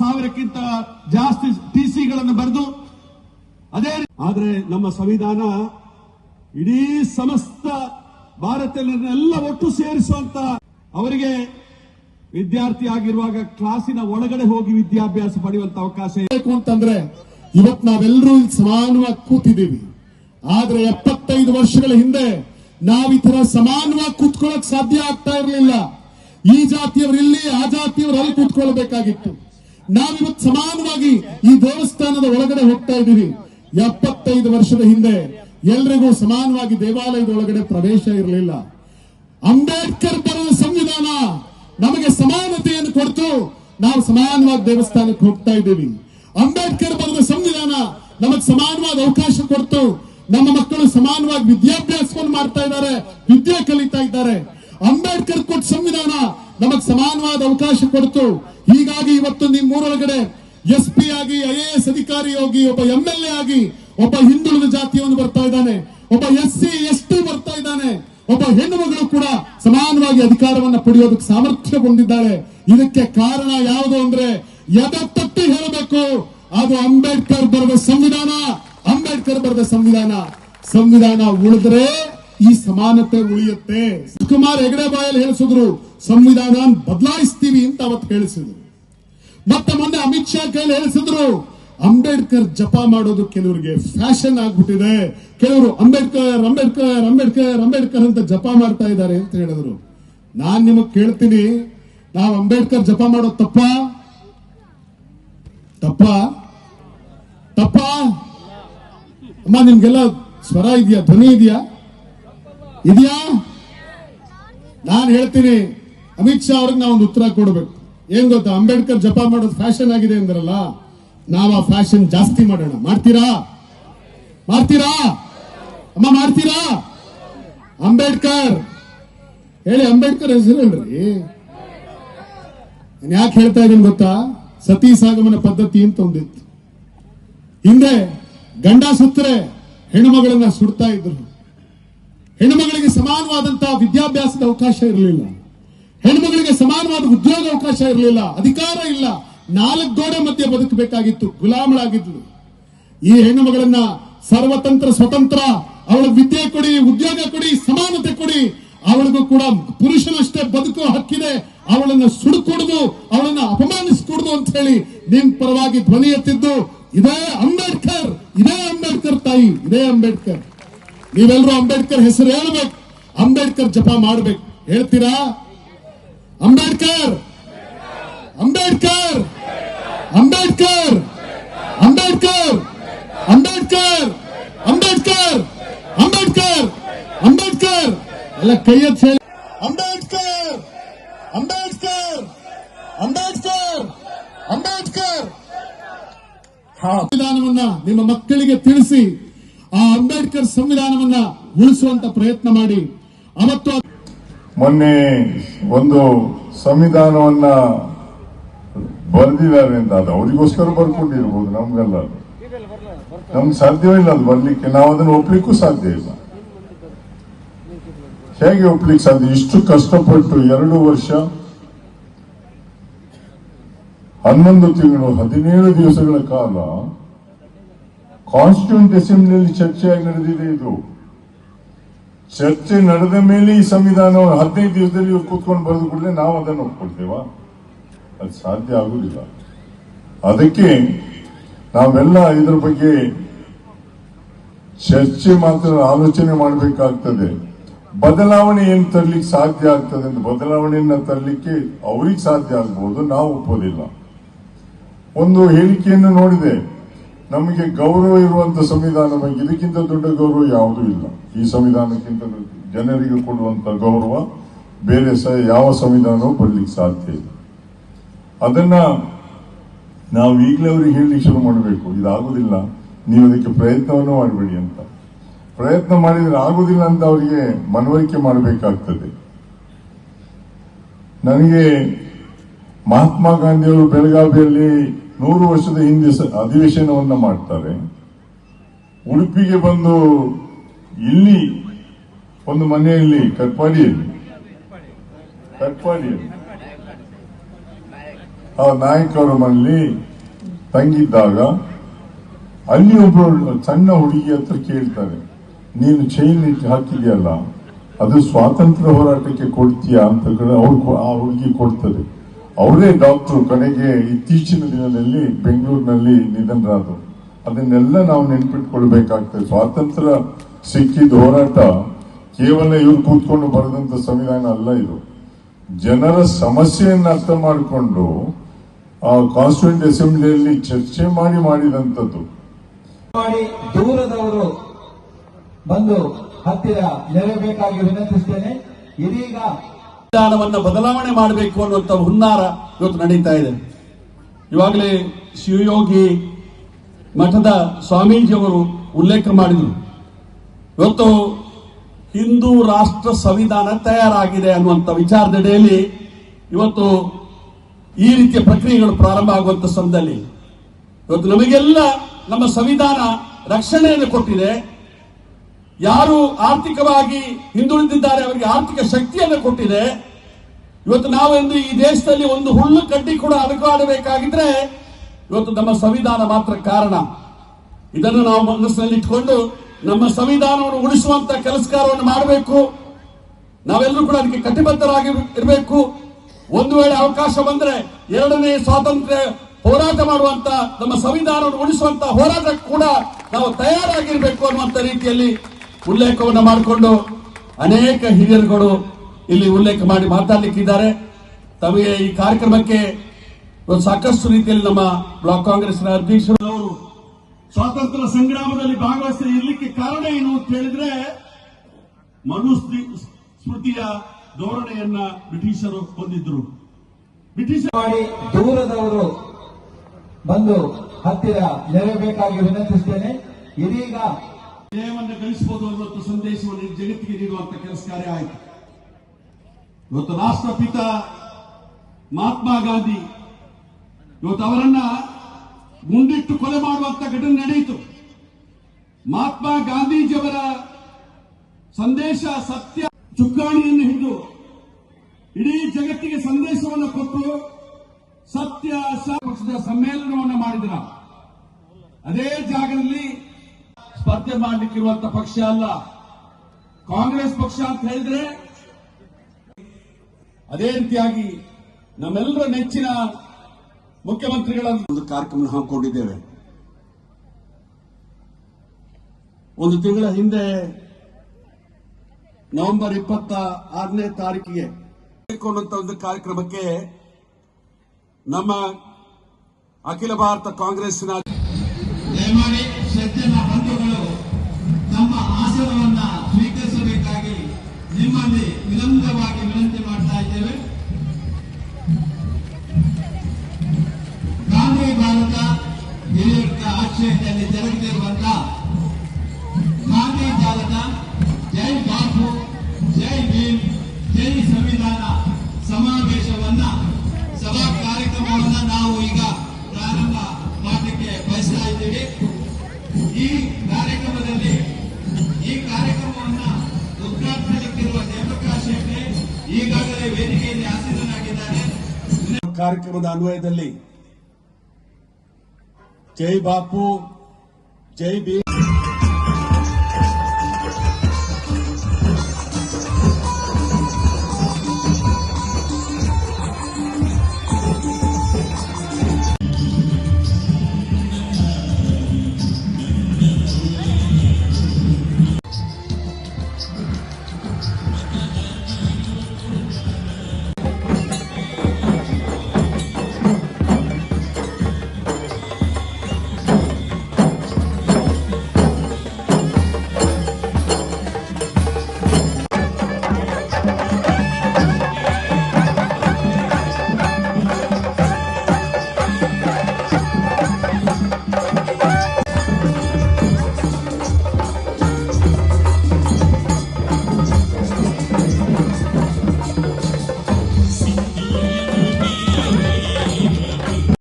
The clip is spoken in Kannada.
ಸಾವಿರಕ್ಕಿಂತ ಜಾಸ್ತಿ ಟಿಸಿಗಳನ್ನು ಬರೆದು ಅದೇ ಆದರೆ ಆದ್ರೆ ನಮ್ಮ ಸಂವಿಧಾನ ಇಡೀ ಸಮಸ್ತ ಭಾರತೀಯರನ್ನೆಲ್ಲ ಒಟ್ಟು ಸೇರಿಸುವಂತ ಅವರಿಗೆ ವಿದ್ಯಾರ್ಥಿ ಆಗಿರುವಾಗ ಕ್ಲಾಸಿನ ಒಳಗಡೆ ಹೋಗಿ ವಿದ್ಯಾಭ್ಯಾಸ ಪಡೆಯುವಂತ ಅವಕಾಶ ಬೇಕು ಅಂತಂದ್ರೆ ಇವತ್ ನಾವೆಲ್ಲರೂ ಸಮಾನವಾಗಿ ಕೂತಿದ್ದೀವಿ. ಆದ್ರೆ ಎಪ್ಪತ್ತೈದು ವರ್ಷಗಳ ಹಿಂದೆ ನಾವ್ ಈ ತರ ಸಮಾನವಾಗಿ ಕೂತ್ಕೊಳ್ಳಕ್ ಸಾಧ್ಯ ಆಗ್ತಾ ಇರಲಿಲ್ಲ. ಈ ಜಾತಿಯವರು ಇಲ್ಲಿ ಆ ಜಾತಿಯವರು ಅಲ್ಲಿ ಕೂತ್ಕೊಳ್ಬೇಕಾಗಿತ್ತು. ನಾವಿವತ್ ಸಮಾನವಾಗಿ ಈ ದೇವಸ್ಥಾನದ ಒಳಗಡೆ ಹೋಗ್ತಾ ಇದ್ದೀವಿ. ಎಪ್ಪತ್ತೈದು ವರ್ಷದ ಹಿಂದೆ ಎಲ್ರಿಗೂ ಸಮಾನವಾಗಿ ದೇವಾಲಯದ ಒಳಗಡೆ ಪ್ರವೇಶ ಇರಲಿಲ್ಲ. ಅಂಬೇಡ್ಕರ್ ಬರೆದ ಸಂವಿಧಾನ ನಮಗೆ ಸಮಾನತೆಯನ್ನು ಕೊಡ್ತು. ನಾವು ಸಮಾನವಾದ ದೇವಸ್ಥಾನಕ್ಕೆ ಹೋಗ್ತಾ ಇದ್ದೀವಿ. ಅಂಬೇಡ್ಕರ್ ಬರೆದ ಸಂವಿಧಾನ ನಮಗೆ ಸಮಾನವಾದ ಅವಕಾಶ ಕೊಡ್ತು. ನಮ್ಮ ಮಕ್ಕಳು ಸಮಾನವಾಗಿ ವಿದ್ಯಾಭ್ಯಾಸವನ್ನು ಮಾಡ್ತಾ ಇದ್ದಾರೆ, ವಿದ್ಯೆ ಕಲಿತಾ ಇದ್ದಾರೆ. ಅಂಬೇಡ್ಕರ್ ಕೊಟ್ಟ ಸಂವಿಧಾನ ನಮಗ್ ಸಮಾನವಾದ ಅವಕಾಶ ಕೊಡ್ತು. ಹೀಗಾಗಿ ಇವತ್ತು ನಿಮ್ಮೂರೊಳಗಡೆ ಎಸ್ ಪಿ ಆಗಿ, ಐ ಎಸ್ ಅಧಿಕಾರಿ ಹೋಗಿ ಒಬ್ಬ ಎಂ ಎಲ್ ಎ ಆಗಿ, ಒಬ್ಬ ಹಿಂದುಳಿದ ಜಾತಿಯವನು ಬರ್ತಾ ಇದ್ದಾನೆ. ಒಬ್ಬ ಎಸ್ ಸಿ ಎಸ್ ಟಿ ಬರ್ತಾ ಇದ್ದಾನೆ. ಒಬ್ಬ ಹೆಣ್ಣು ಮಗಳು ಕೂಡ ಸಮಾನವಾಗಿ ಅಧಿಕಾರವನ್ನ ಪಡೆಯೋದಕ್ಕೆ ಸಾಮರ್ಥ್ಯ ಹೊಂದಿದ್ದಾಳೆ ಇದಕ್ಕೆ ಕಾರಣ ಯಾವುದು ಅಂದ್ರೆ ಎದ ತಟ್ಟಿ ಹೇಳಬೇಕು. ಅದು ಅಂಬೇಡ್ಕರ್ ಬರೆದ ಸಂವಿಧಾನ. ಅಂಬೇಡ್ಕರ್ ಬರೆದ ಸಂವಿಧಾನ. ಸಂವಿಧಾನ ಉಳಿದ್ರೆ ಈ ಸಮಾನತೆ ಉಳಿಯುತ್ತೆ. ಕುಮಾರ್ ಹೆಗಡೆ ಬಾಯಲ್ಲಿ ಹೇಳಿಸಿದ್ರು ಸಂವಿಧಾನ ಬದಲಾಯಿಸ್ತೀವಿ ಅಂತ ಅವತ್ತು ಹೇಳಿಸಿದ್ರು. ಮತ್ತೆ ಮೊನ್ನೆ ಅಮಿತ್ ಶಾ ಕೈಲಿ ಹೇಳಿಸಿದ್ರು, ಅಂಬೇಡ್ಕರ್ ಜಪ ಮಾಡೋದು ಕೆಲವರಿಗೆ ಫ್ಯಾಷನ್ ಆಗ್ಬಿಟ್ಟಿದೆ. ಕೆಲವರು ಅಂಬೇಡ್ಕರ್ ಅಂಬೇಡ್ಕರ್ ಅಂಬೇಡ್ಕರ್ ಅಂಬೇಡ್ಕರ್ ಅಂತ ಜಪ ಮಾಡ್ತಾ ಇದ್ದಾರೆ ಅಂತ ಹೇಳಿದ್ರು. ನಾನ್ ನಿಮಗ್ ಕೇಳ್ತೀನಿ, ನಾವು ಅಂಬೇಡ್ಕರ್ ಜಪ ಮಾಡೋದು ತಪ್ಪ? ತಪ್ಪ? ತಪ್ಪ? ಅಮ್ಮ, ನಿಮ್ಗೆಲ್ಲ ಸ್ವರ ಇದೆಯಾ? ಧ್ವನಿ ಇದೆಯಾ? ಇದೆಯಾ? ನಾನು ಹೇಳ್ತೀನಿ, ಅಮಿತ್ ಶಾ ಅವ್ರಿಗೆ ನಾವೊಂದು ಉತ್ತರ ಕೊಡಬೇಕು. ಏನ್ ಗೊತ್ತಾ? ಅಂಬೇಡ್ಕರ್ ಜಪ ಮಾಡೋದು ಫ್ಯಾಷನ್ ಆಗಿದೆ ಅಂದ್ರಲ್ಲ, ನಾವು ಆ ಫ್ಯಾಷನ್ ಜಾಸ್ತಿ ಮಾಡೋಣ. ಮಾಡ್ತೀರಾ? ಮಾಡ್ತೀರಾ? ಅಮ್ಮ, ಮಾಡ್ತೀರಾ? ಅಂಬೇಡ್ಕರ್! ಹೇಳಿ, ಅಂಬೇಡ್ಕರ್ ಹೆಸರು ಹೇಳ್ರಿ. ಯಾಕೆ ಹೇಳ್ತಾ ಇದ್ದೀನಿ ಗೊತ್ತಾ? ಸತಿ ಸಾಗಮನ ಪದ್ಧತಿ ಅಂತ ಒಂದಿತ್ತು. ಹಿಂದೆ ಗಂಡ ಸುತ್ತರೆ ಹೆಣ್ಣುಮಗಳನ್ನ ಸುಡ್ತಾ ಇದ್ರು. ಹೆಣ್ಣುಮಗಳಿಗೆ ಸಮಾನವಾದಂತಹ ವಿದ್ಯಾಭ್ಯಾಸದ ಅವಕಾಶ ಇರಲಿಲ್ಲ. ಹೆಣ್ಮಗಳಿಗೆ ಸಮಾನವಾದ ಉದ್ಯೋಗ ಅವಕಾಶ ಇರಲಿಲ್ಲ. ಅಧಿಕಾರ ಇಲ್ಲ. ನಾಲ್ಕು ಗೋಡೆ ಮಧ್ಯೆ ಬದುಕಬೇಕಾಗಿತ್ತು. ಗುಲಾಮಳಾಗಿದ್ಲು. ಈ ಹೆಣ್ಣುಮಗಳನ್ನ ಸರ್ವತಂತ್ರ, ಸ್ವತಂತ್ರ ಅವಳ ವಿದ್ಯೆ ಕೊಡಿ, ಉದ್ಯೋಗ ಕೊಡಿ, ಸಮಾನತೆ ಕೊಡಿ. ಅವಳಿಗೂ ಕೂಡ ಪುರುಷನಷ್ಟೇ ಬದುಕುವ ಹಕ್ಕಿದೆ. ಅವಳನ್ನ ಸುಡುಕೊಡುದು, ಅವಳನ್ನ ಅಪಮಾನಿಸಿಕೊಡುದು ಅಂತ ಹೇಳಿ ನಿಮ್ ಪರವಾಗಿ ಧ್ವನಿ ಎತ್ತಿದ್ದು, ಇದೇ ಅಂಬೇಡ್ಕರ್ ಇದೇ ಅಂಬೇಡ್ಕರ್ ತಾಯಿ, ಇದೇ ಅಂಬೇಡ್ಕರ್. ನೀವೆಲ್ಲರೂ ಅಂಬೇಡ್ಕರ್ ಹೆಸರು ಹೇಳ್ಬೇಕು ಅಂಬೇಡ್ಕರ್ ಜಪ ಮಾಡ್ಬೇಕು ಹೇಳ್ತೀರಾ ಅಂಬೇಡ್ಕರ್ ಅಂಬೇಡ್ಕರ್ ಅಂಬೇಡ್ಕರ್ ಅಂಬೇಡ್ಕರ್ ಅಂಬೇಡ್ಕರ್ ಅಂಬೇಡ್ಕರ್ ಅಂಬೇಡ್ಕರ್ ಅಂಬೇಡ್ಕರ್ ಎಲ್ಲ ಕೈ ಹೇಳಿ ಅಂಬೇಡ್ಕರ್ ಅಂಬೇಡ್ಕರ್ ಅಂಬೇಡ್ಕರ್ ಅಂಬೇಡ್ಕರ್. ಸಂವಿಧಾನವನ್ನ ನಿಮ್ಮ ಮಕ್ಕಳಿಗೆ ತಿಳಿಸಿ ಆ ಅಂಬೇಡ್ಕರ್ ಸಂವಿಧಾನವನ್ನ ಉಳಿಸುವಂತ ಪ್ರಯತ್ನ ಮಾಡಿ. ಅವತ್ತು ಮೊನ್ನೆ ಒಂದು ಸಂವಿಧಾನವನ್ನ ಬರೆದಿದ್ದಾರೆ ಅಂತ ಅದು ಅವರಿಗೋಸ್ಕರ ಬರ್ಕೊಂಡಿರ್ಬೋದು ನಮ್ಗೆಲ್ಲ. ನಮ್ಗೆ ಸಾಧ್ಯವೇ ಇಲ್ಲ ಅದು ಬರ್ಲಿಕ್ಕೆ. ನಾವು ಅದನ್ನು ಒಪ್ಲಿಕ್ಕೂ ಸಾಧ್ಯ ಇಲ್ಲ. ಹೇಗೆ ಒಪ್ಲಿಕ್ಕೆ ಸಾಧ್ಯ? ಇಷ್ಟು ಕಷ್ಟಪಟ್ಟು ಎರಡು ವರ್ಷ, ಹನ್ನೊಂದು ತಿಂಗಳು, ಹದಿನೇಳು ದಿವಸಗಳ ಕಾಲ ಕಾನ್ಸ್ಟಿಟ್ಯೂಂಟ್ ಅಸೆಂಬ್ಲಿಯಲ್ಲಿ ಚರ್ಚೆಯಾಗಿ ನಡೆದಿದೆ ಇದು. ಚರ್ಚೆ ನಡೆದ ಮೇಲೆ ಈ ಸಂವಿಧಾನ ಹದಿನೈದು ದಿವಸದಲ್ಲಿ ಕೂತ್ಕೊಂಡು ಬರೆದು ಕೂಡಲೇ ನಾವು ಅದನ್ನು ಒಪ್ಕೊಳ್ತೇವಾ? ಅದು ಸಾಧ್ಯ ಆಗುದಿಲ್ಲ ಅದಕ್ಕೆ ನಾವೆಲ್ಲ ಇದರ ಬಗ್ಗೆ ಚರ್ಚೆ ಮಾತ್ರ ಆಲೋಚನೆ ಮಾಡಬೇಕಾಗ್ತದೆ. ಬದಲಾವಣೆ ಏನು ತರ್ಲಿಕ್ಕೆ ಸಾಧ್ಯ ಆಗ್ತದೆ ಅಂತ ಬದಲಾವಣೆಯನ್ನ ತರಲಿಕ್ಕೆ ಅವ್ರಿಗೆ ಸಾಧ್ಯ ಆಗ್ಬಹುದು ನಾವು ಒಪ್ಪೋದಿಲ್ಲ. ಒಂದು ಹೇಳಿಕೆಯನ್ನು ನೋಡಿದೆ. ನಮಗೆ ಗೌರವ ಇರುವಂತ ಸಂವಿಧಾನ ಬಗ್ಗೆ ಇದಕ್ಕಿಂತ ದೊಡ್ಡ ಗೌರವ ಯಾವುದೂ ಇಲ್ಲ. ಈ ಸಂವಿಧಾನಕ್ಕಿಂತ ಜನರಿಗೆ ಕೊಡುವಂತ ಗೌರವ ಬೇರೆ ಸಹ ಯಾವ ಸಂವಿಧಾನವೂ ಬರ್ಲಿಕ್ಕೆ ಸಾಧ್ಯ ಇಲ್ಲ. ಅದನ್ನ ನಾವು ಈಗಲೇ ಅವ್ರಿಗೆ ಹೇಳಲಿಕ್ಕೆ ಶುರು ಮಾಡಬೇಕು. ಇದಾಗುದಿಲ್ಲ. ನೀವು ಅದಕ್ಕೆ ಪ್ರಯತ್ನವನ್ನು ಮಾಡಬೇಡಿ ಅಂತ. ಪ್ರಯತ್ನ ಮಾಡಿದ್ರೆ ಆಗುದಿಲ್ಲ ಅಂತ ಅವರಿಗೆ ಮನವರಿಕೆ ಮಾಡಬೇಕಾಗ್ತದೆ. ನನಗೆ ಮಹಾತ್ಮ ಗಾಂಧಿಯವರು ಬೆಳಗಾವಿಯಲ್ಲಿ ನೂರು ವರ್ಷದ ಹಿಂದೆ ಅಧಿವೇಶನವನ್ನು ಮಾಡ್ತಾರೆ. ಉಡುಪಿಗೆ ಬಂದು ಇಲ್ಲಿ, ಒಂದು ಮನೆಯಲ್ಲಿ ಕಟ್ಪಾಡಿಯಲ್ಲಿ ಕಟ್ಪಾಡಿಯಲ್ಲಿ ಆ ನಾಯಕರ ಮನೆಯಲ್ಲಿ ತಂಗಿದ್ದಾಗ ಅಲ್ಲಿ ಒಬ್ಬರು ಸಣ್ಣ ಹುಡುಗಿ ಹತ್ರ ಕೇಳ್ತಾರೆ, ನೀನು ಚೈನ್ ಹಾಕಿದ್ಯಲ್ಲ, ಅದು ಸ್ವಾತಂತ್ರ್ಯ ಹೋರಾಟಕ್ಕೆ ಕೊಡ್ತೀಯಾ? ಅಂತ ಅವ್ರು ಆ ಹುಡುಗಿ ಕೊಡ್ತದೆ. ಅವರೇ ಡಾಕ್ಟರ್ ಕಡೆಗೆ ಇತ್ತೀಚಿನ ದಿನದಲ್ಲಿ ಬೆಂಗಳೂರಿನಲ್ಲಿ ನಿಧನರಾದರು. ಅದನ್ನೆಲ್ಲ ನಾವು ನೆನ್ಪಿಟ್ಕೊಳ್ಬೇಕಾಗ್ತದೆ. ಸ್ವಾತಂತ್ರ್ಯ ಸಿಕ್ಕಿದ ಹೋರಾಟ ಕೇವಲ ಇವ್ರು ಕೂತ್ಕೊಂಡು ಬರೆದಂತ ಸಂವಿಧಾನ ಅಲ್ಲ ಇದು. ಜನರ ಸಮಸ್ಯೆಯನ್ನು ಅರ್ಥ ಮಾಡಿಕೊಂಡು ಆ ಕಾನ್ಸ್ಟಿಟ್ಯೂಂಟ್ ಅಸೆಂಬ್ಲಿಯಲ್ಲಿ ಚರ್ಚೆ ಮಾಡಿ ಮಾಡಿದಂಥದ್ದು. ಮಾಡಿ ದೂರದವರು ಬಂದು ಹತ್ತಿರ ನೆರವೇಬೇಕಾಗಿ ವಿನಂತಿಸ್ತೇನೆ. ಇದೀಗ ಸಂವಿಧಾನವನ್ನ ಬದಲಾವಣೆ ಮಾಡಬೇಕು ಅನ್ನುವಂಥ ಹುನ್ನಾರ ಇವತ್ತು ನಡೀತಾ ಇದೆ. ಇವಾಗಲೇ ಶಿವಯೋಗಿ ಮಠದ ಸ್ವಾಮೀಜಿಯವರು ಉಲ್ಲೇಖ ಮಾಡಿದರು. ಇವತ್ತು ಹಿಂದೂ ರಾಷ್ಟ್ರ ಸಂವಿಧಾನ ತಯಾರಾಗಿದೆ ಅನ್ನುವಂಥ ವಿಚಾರದಡೆಯಲ್ಲಿ ಇವತ್ತು ಈ ರೀತಿಯ ಪ್ರಕ್ರಿಯೆಗಳು ಪ್ರಾರಂಭ ಆಗುವಂತ ಸಂದಲ್ಲಿ ಇವತ್ತು ನಮಗೆಲ್ಲ ನಮ್ಮ ಸಂವಿಧಾನ ರಕ್ಷಣೆಯನ್ನು ಕೊಟ್ಟಿದೆ. ಯಾರು ಆರ್ಥಿಕವಾಗಿ ಹಿಂದುಳಿದಿದ್ದಾರೆ, ಅವರಿಗೆ ಆರ್ಥಿಕ ಶಕ್ತಿಯನ್ನು ಕೊಟ್ಟಿದೆ. ಇವತ್ತು ನಾವೆಂದು ಈ ದೇಶದಲ್ಲಿ ಒಂದು ಹುಲ್ಲು ಕಡ್ಡಿ ಕೂಡ ಅಡಕಾಡಬೇಕಾಗಿದ್ರೆ ಇವತ್ತು ನಮ್ಮ ಸಂವಿಧಾನ ಮಾತ್ರ ಕಾರಣ. ಇದನ್ನು ನಾವು ಮನಸ್ಸಿನಲ್ಲಿ ಇಟ್ಕೊಂಡು ನಮ್ಮ ಸಂವಿಧಾನವನ್ನು ಉಳಿಸುವಂತ ಕೆಲಸಕಾರವನ್ನು ಮಾಡಬೇಕು. ನಾವೆಲ್ಲರೂ ಕೂಡ ಅದಕ್ಕೆ ಕಟಿಬದ್ಧರಾಗಿ ಇರಬೇಕು. ಒಂದು ವೇಳೆ ಅವಕಾಶ ಬಂದ್ರೆ ಎರಡನೇ ಸ್ವಾತಂತ್ರ್ಯ ಹೋರಾಟ ಮಾಡುವಂತ, ನಮ್ಮ ಸಂವಿಧಾನವನ್ನು ಉಳಿಸುವಂತ ಹೋರಾಟ ಕೂಡ ನಾವು ತಯಾರಾಗಿರ್ಬೇಕು ಅನ್ನುವಂತ ರೀತಿಯಲ್ಲಿ ಉಲ್ಲೇಖವನ್ನು ಮಾಡಿಕೊಂಡು ಅನೇಕ ಹಿರಿಯರುಗಳು ಇಲ್ಲಿ ಉಲ್ಲೇಖ ಮಾಡಿ ಮಾತಾಡಲಿಕ್ಕಿದ್ದಾರೆ ತಮಗೆ ಈ ಕಾರ್ಯಕ್ರಮಕ್ಕೆ ಒಂದು ಸಾಕಷ್ಟು ರೀತಿಯಲ್ಲಿ ನಮ್ಮ ಬ್ಲಾಕ್ ಕಾಂಗ್ರೆಸ್ನ ಅಧ್ಯಕ್ಷರು ಸ್ವಾತಂತ್ರ್ಯ ಸಂಗ್ರಾಮದಲ್ಲಿ ಭಾಗವಹಿಸಿ ಇರಲಿಕ್ಕೆ ಕಾರಣ ಏನು ಅಂತ ಹೇಳಿದ್ರೆ ಮನುಸ್ತಿ ಸ್ಮೃತಿಯ ಧೋರಣೆಯನ್ನ ಬ್ರಿಟಿಷರು ಹೊಂದಿದ್ರು. ಬ್ರಿಟಿಷ್ ಮಾಡಿ ದೂರದವರು ಬಂದು ಹತ್ತಿರ ನೆರವೇಬೇಕಾಗಿ ವಿನಂತಿಸ್ತೇನೆ. ಇದೀಗ ಜಯವನ್ನು ಗಳಿಸಬಹುದು ಅನ್ನುವಂಥ ಸಂದೇಶವನ್ನು ಜಗತ್ತಿಗೆ ನೀಡುವಂತ ಕೆಲಸ ಕಾರ್ಯ ಆಯಿತು. ಇವತ್ತು ರಾಷ್ಟ್ರಪಿತ ಮಹಾತ್ಮ ಗಾಂಧಿ ಇವತ್ತು ಅವರನ್ನ ಗುಂಡಿಟ್ಟು ಕೊಲೆ ಮಾಡುವಂತ ಘಟನೆ ನಡೆಯಿತು. ಮಹಾತ್ಮ ಗಾಂಧೀಜಿಯವರ ಸಂದೇಶ ಸತ್ಯ ಚುಕ್ಕಾಣಿಯನ್ನು ಹಿಡಿದು ಇಡೀ ಜಗತ್ತಿಗೆ ಸಂದೇಶವನ್ನು ಕೊಟ್ಟು ಸತ್ಯ ಸಮ್ಮೇಳನವನ್ನು ಮಾಡಿದ್ರ. ಅದೇ ಜಾಗದಲ್ಲಿ ಸ್ಪರ್ಧೆ ಮಾಡಲಿಕ್ಕಿರುವಂತ ಪಕ್ಷ ಅಲ್ಲ. ಕಾಂಗ್ರೆಸ್ ಪಕ್ಷ ಅಂತ ಹೇಳಿದ್ರೆ ಅದೇ ರೀತಿಯಾಗಿ ನಮ್ಮೆಲ್ಲರ ನೆಚ್ಚಿನ ಮುಖ್ಯಮಂತ್ರಿಗಳ ಒಂದು ಕಾರ್ಯಕ್ರಮ ಹಾಕೊಂಡಿದ್ದೇವೆ ಒಂದು ತಿಂಗಳ ಹಿಂದೆ ನವೆಂಬರ್ ಇಪ್ಪತ್ತ ಆರನೇ ತಾರೀಕಿಗೆ ಒಂದು ಕಾರ್ಯಕ್ರಮಕ್ಕೆ ನಮ್ಮ ಅಖಿಲ ಭಾರತ ಕಾಂಗ್ರೆಸ್ಸಿನ ಕಾರ್ಯಕ್ರಮದ ಅನ್ವಯದಲ್ಲಿ. ಜೈ ಬಾಪು ಜೈ ಭೀಮ್.